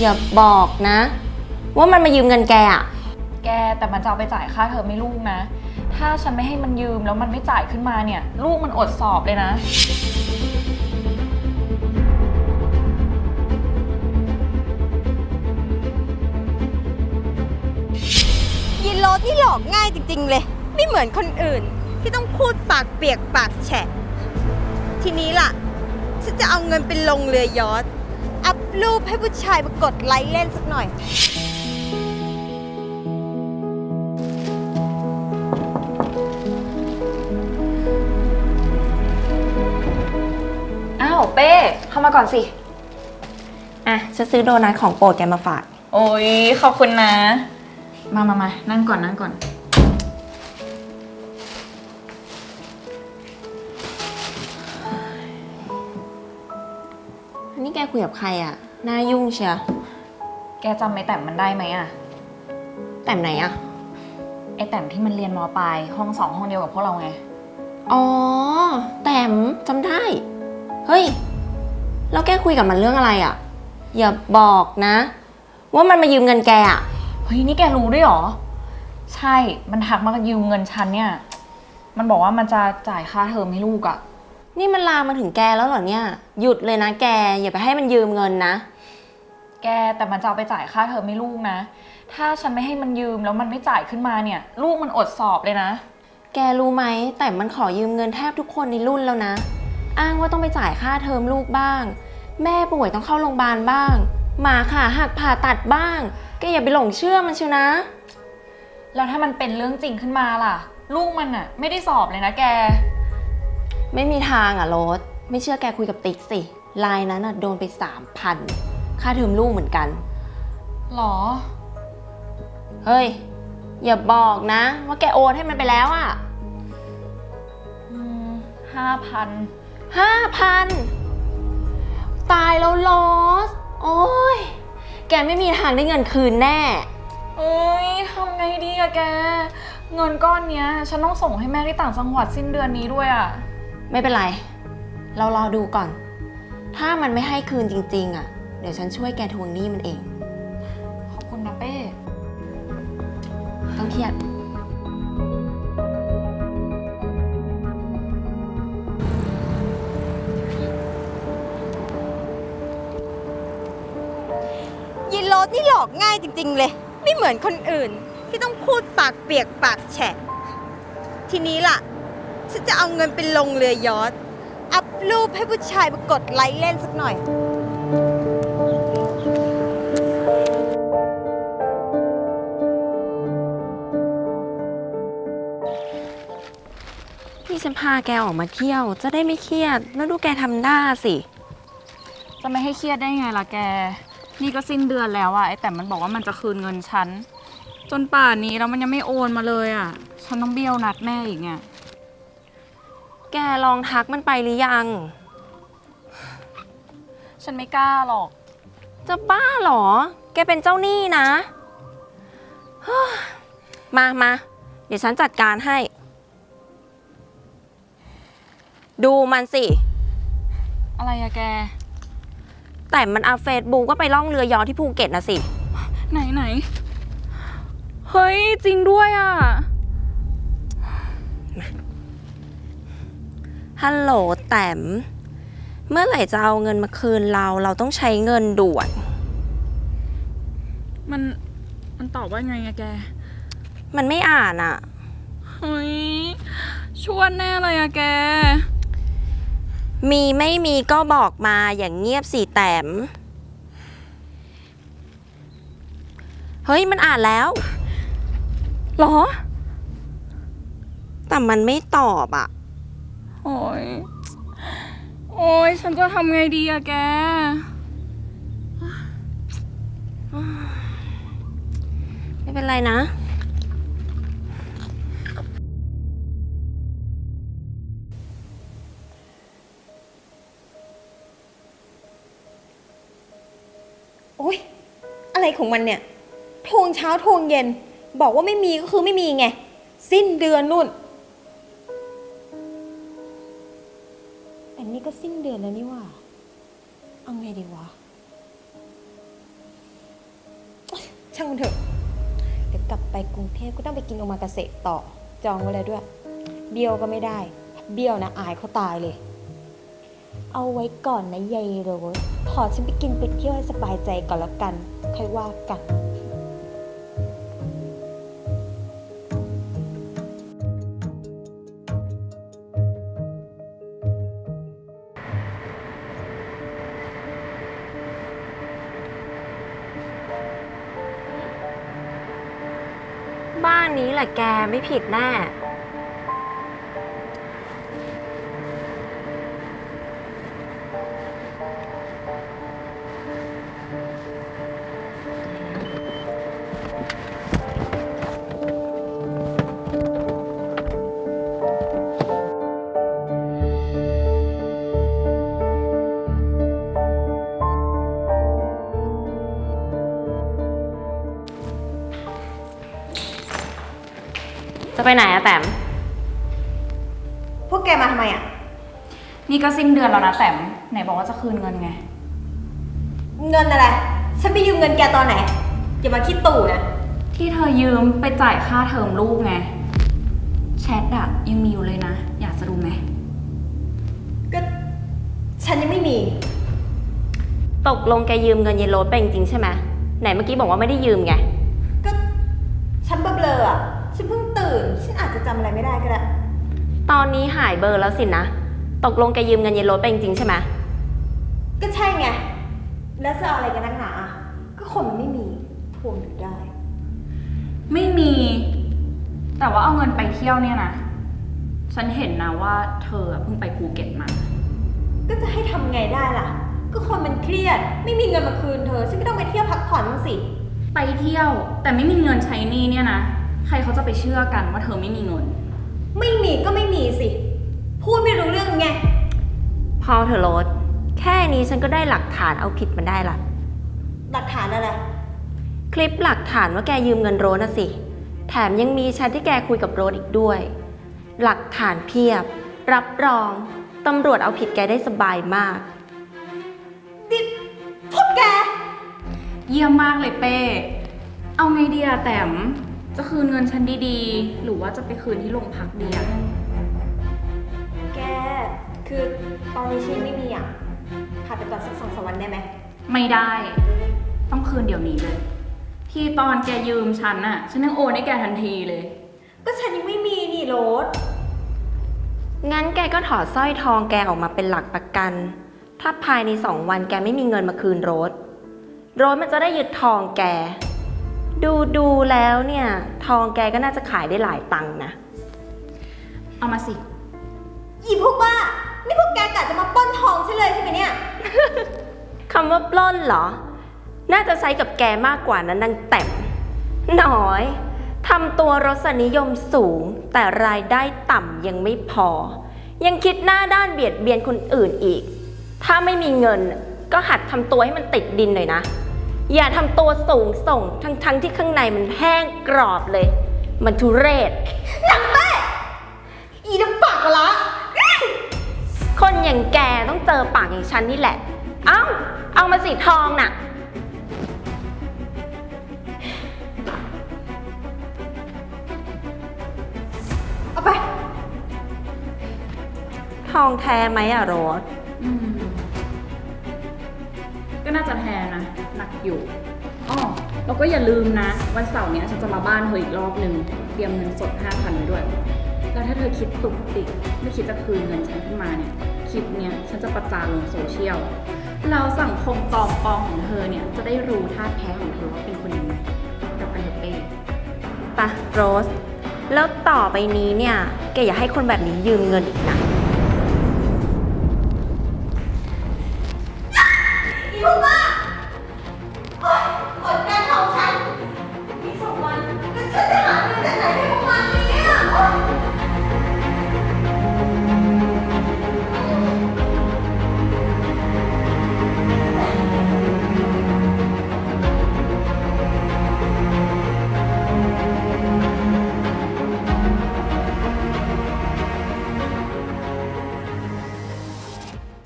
อย่าบอกนะ ว่ามันมายืมเงินแกอะแกแต่มันจะเอาไปจ่ายค่าเทอมให้ลูกนะ ถ้าฉันไม่ให้มันยืมแล้วมันไม่จ่ายขึ้นมาเนี่ย ลูกมันอดสอบเลยนะยินโรสนี่หลอกง่ายจริง ๆ เลย ไม่เหมือนคนอื่น ที่ต้องพูดปากเปียกปากแฉะ ทีนี้ล่ะ ฉันจะเอาเงินไปลงเรือยอท อัพรูปให้ผู้ชายมากดไลค์เล่นสักหน่อย อ้าวเป้เข้ามาก่อนสิ อะฉันซื้อโดนัทของโปรดแกมาฝาก โอ้ยขอบคุณนะ มามามานั่งก่อนนั่งก่อน นนี้แกคุยกับใครอะหน้ายุ่งเชียแกจำไอ้แต้มมันได้ไหมอะแต่ไหนอะไอ้แต้มที่มันเรียนมปลายห้องสองห้องเดียวกับพวกเราไง อ๋อ แต้มจำได้ เฮ้ย แล้วแกคุยกับมันเรื่องอะไรอะอย่าบอกนะ ว่ามันมายืมเงินแกอะเฮ้ยนี่แกรู้ด้วยเหรอ ใช่ มันทักมายืมเงินฉันเนี่ย มันบอกว่ามันจะจ่ายค่าเทอมให้ลูกอะ นี่มันลามมาถึงแกแล้วเหรอเนี่ย หยุดเลยนะแก อย่าไปให้มันยืมเงินนะ แกแต่มันจะเอาไปจ่ายค่าเทอมให้ลูกนะ ถ้าฉันไม่ให้มันยืมแล้วมันไม่จ่ายขึ้นมาเนี่ย ลูกมันอดสอบเลยนะ แกรู้ไหม แต่มันขอยืมเงินแทบทุกคนในรุ่นแล้วนะ อ้างว่าต้องไปจ่ายค่าเทอมลูกบ้าง แม่ป่วยต้องเข้าโรงพยาบาลบ้าง หมาขาหักผ่าตัดบ้าง แกอย่าไปหลงเชื่อมันเชียวนะ แล้วถ้ามันเป็นเรื่องจริงขึ้นมาล่ะ ลูกมันอะไม่ได้สอบเลยนะแก ไม่มีทางอะโรสไม่เชื่อแกคุยกับติ๊กสิลายนั้นอะโดนไปสามพันค่าเทอมลูกเหมือนกัน หรอ เฮ้ย อย่าบอกนะ ว่าแกโอนให้มันไปแล้วอะอืมห้าพันห้าพันตายแล้วโรสโอ้ยแกไม่มีทางได้เงินคืนแน่ เอ้ยทำไงดีอะแก เงินก้อนเนี้ย ฉันต้องส่งให้แม่ที่ต่างจังหวัดสิ้นเดือนนี้ด้วยอะ ไม่เป็นไร เรารอดูก่อน ถ้ามันไม่ให้คืนจริง ๆ อะ เดี๋ยวฉันช่วยแกทวงหนี้มันเอง ขอบคุณนะเป้ ต้องเครียดยินโรสนี่หลอกง่ายจริง ๆ เลย ไม่เหมือนคนอื่น ที่ต้องพูดปากเปียกปากแฉะ ทีนี้ล่ะ ฉันจะเอาเงินไปลงเรือยอทอัพรูปให้ผู้ชายมากดไลค์เล่นสักหน่อยนี่ฉันพาแกออกมาเที่ยว จะได้ไม่เครียด แล้วดูแกทำหน้าสิ จะไม่ให้เครียดได้ไงล่ะแก นี่ก็สิ้นเดือนแล้วอะไอแต่มันบอกว่ามันจะคืนเงินฉัน จนป่านนี้แล้วมันยังไม่โอนมาเลยอะฉันต้องเบี้ยวนัดแม่อีกเนี่ย แกลองทักมันไปหรือยัง ฉันไม่กล้าหรอก จะบ้าเหรอ แกเป็นเจ้าหนี้นะเฮ้ยมามาเดี๋ยวฉันจัดการให้ ดูมันสิ อะไรอะแก แต่มันเอาเฟซบุ๊กก็ไปล่องเรือยอที่ภูเก็ตนะสิ ไหนไหน เฮ้ย จริงด้วยอะ ฮัลโหลแต้มเมื่อไหร่จะเอาเงินมาคืนเรา เราต้องใช้เงินด่วน มันมันตอบว่าไงอะแก มันไม่อ่านอะเฮ้ยชวนแน่เลยอะแก มีไม่มีก็บอกมาอย่างเงียบสิแต้มเฮ้ยมันอ่านแล้วหรอ แต่มันไม่ตอบอะ โอ้ยโอ้ยฉันจะทำไงดีอะแก ไม่เป็นไรนะ โอ๊ยอะไรของมันเนี่ย ทวงเช้าทวงเย็น บอกว่าไม่มีก็คือไม่มีไง สิ้นเดือนนู่น ก็สิ้นเดือนแล้วนี่ว่า เอาไงดีวะ ช่างมันเถอะ เดี๋ยวกลับไปกรุงเทพก็ต้องไปกินโอมากาเสะต่อ จองไว้เลยด้วย เบี้ยวก็ไม่ได้ เบี้ยวนะอายเขาตายเลย เอาไว้ก่อนนะยายโรสขอฉันไปกินไปเที่ยวให้สบายใจก่อนแล้วกัน ค่อยว่ากัน นี้แหละแกไม่ผิดแน่ จะไปไหนอะแต้มพวกแกมาทำไมอะ นี่ก็สิ้นเดือนแล้วนะแต้มไหนบอกว่าจะคืนเงินไง เงินอะไร ฉันไปยืมเงินแกตอนไหน อย่ามาคิดตู่นะ ที่เธอยืมไปจ่ายค่าเทอมลูกไง แชทอะยังมีอยู่เลยนะ อยากจะดูไหม ก็ฉันยังไม่มี ตกลงแกยืมเงินเยนโรสไปจริงๆใช่ไหมไหนเมื่อกี้บอกว่าไม่ได้ยืมไงำอะไรไม่ได้ก็ได้ตอนนี้หายเบอร์แล้วสินะ ตกลงแกยืมเงินเยนโรสไปจริงๆใช่ไหมก็ใช่ไง แล้วจะเอาอะไรกันนักหนา ก็คนมันไม่มีทวงอยู่ได้ ไม่มี แต่ว่าเอาเงินไปเที่ยวเนี่ยนะ ฉันเห็นนะว่าเธออะเพิ่งไปภูเก็ตมา ก็จะให้ทำไงได้ล่ะ ก็คนมันเครียด ไม่มีเงินมาคืนเธอ ฉันก็ต้องไปเที่ยวพักผ่อนบ้างสิ ไปเที่ยว แต่ไม่มีเงินใช้หนี่เนี่ยนะ ใครเขาจะไปเชื่อกันว่าเธอไม่มีเงิน ไม่มีก็ไม่มีสิ พูดไม่รู้เรื่องไง พอเธอะโรสแค่นี้ฉันก็ได้หลักฐานเอาผิดมันได้ละ หลักฐานอะไร คลิปหลักฐานว่าแกยืมเงินโรสนะสิ แถมยังมีแชทที่แกคุยกับโรสอีกด้วย หลักฐานเพียบ รับรอง ตำรวจเอาผิดแกได้สบายมาก ดิพวกแก เยี่ยมมากเลยเป้ เอาไงดีอะแต้ม จะคืนเงินฉันดีๆ หรือว่าจะไปคืนที่โรงพักดีอะแก คือตอนนี้ฉันไม่มีอะผ่านไปก่อนสักสองสามวันได้ไหม ไม่ได้ ต้องคืนเดี๋ยวนี้เลย ที่ตอนแกยืมฉันน่ะ ฉันยังโอนให้แกทันทีเลย ก็ฉันยังไม่มีนี่โรสงั้นแกก็ถอดสร้อยทองแกออกมาเป็นหลักประกัน ถ้าภายในสองวันแกไม่มีเงินมาคืนโรสโรสมันจะได้ยึดทองแก ดูดูแล้วเนี่ย ทองแกก็น่าจะขายได้หลายตังค์นะ เอามาสิ อีพวกบ้า นี่พวกแกกะจะมาปล้นทองฉันเลยใช่ไหมเนี่ย คำว่าปล้นเหรอ น่าจะใช้กับแกมากกว่านั้นนางแต้มหน่อยทำตัวรสนิยมสูง แต่รายได้ต่ำยังไม่พอ ยังคิดหน้าด้านเบียดเบียนคนอื่นอีก ถ้าไม่มีเงินก็หัดทำตัวให้มันติดดินหน่อยนะ อย่าทำตัวสูงส่งทั้งๆที่ข้างในมันแห้งกรอบเลย มันทุเรศอีน้ำปากกะละ คนอย่างแกต้องเจอปากอย่างฉันนี่แหละ เอ้า เอามาสีทองน่ะ เอาไป ทองแท้ไหมอะโรสอืม ก็น่าจะแทนนะหนักอยู่อ๋อแล้วก็อย่าลืมนะ วันเสาร์เนี้ยฉันจะมาบ้านเธออีกรอบหนึ่งเตรียมเงินสดห้าพันไว้ด้วย แล้วถ้าเธอคิดตุกติกไม่คิดจะคืนเงินฉันขึ้นมาเนี่ยคลิปเนี้ยฉันจะประจานลงโซเชียลแล้วสังคมจอมปอมของเธอเนี่ยจะได้รู้ท่าแท้ของเธอว่าเป็นคนยังไงกับไปเถอะเป้ปะโรส แล้วต่อไปนี้เนี่ยแกอย่าให้คนแบบนี้ยืมเงินอีกนะ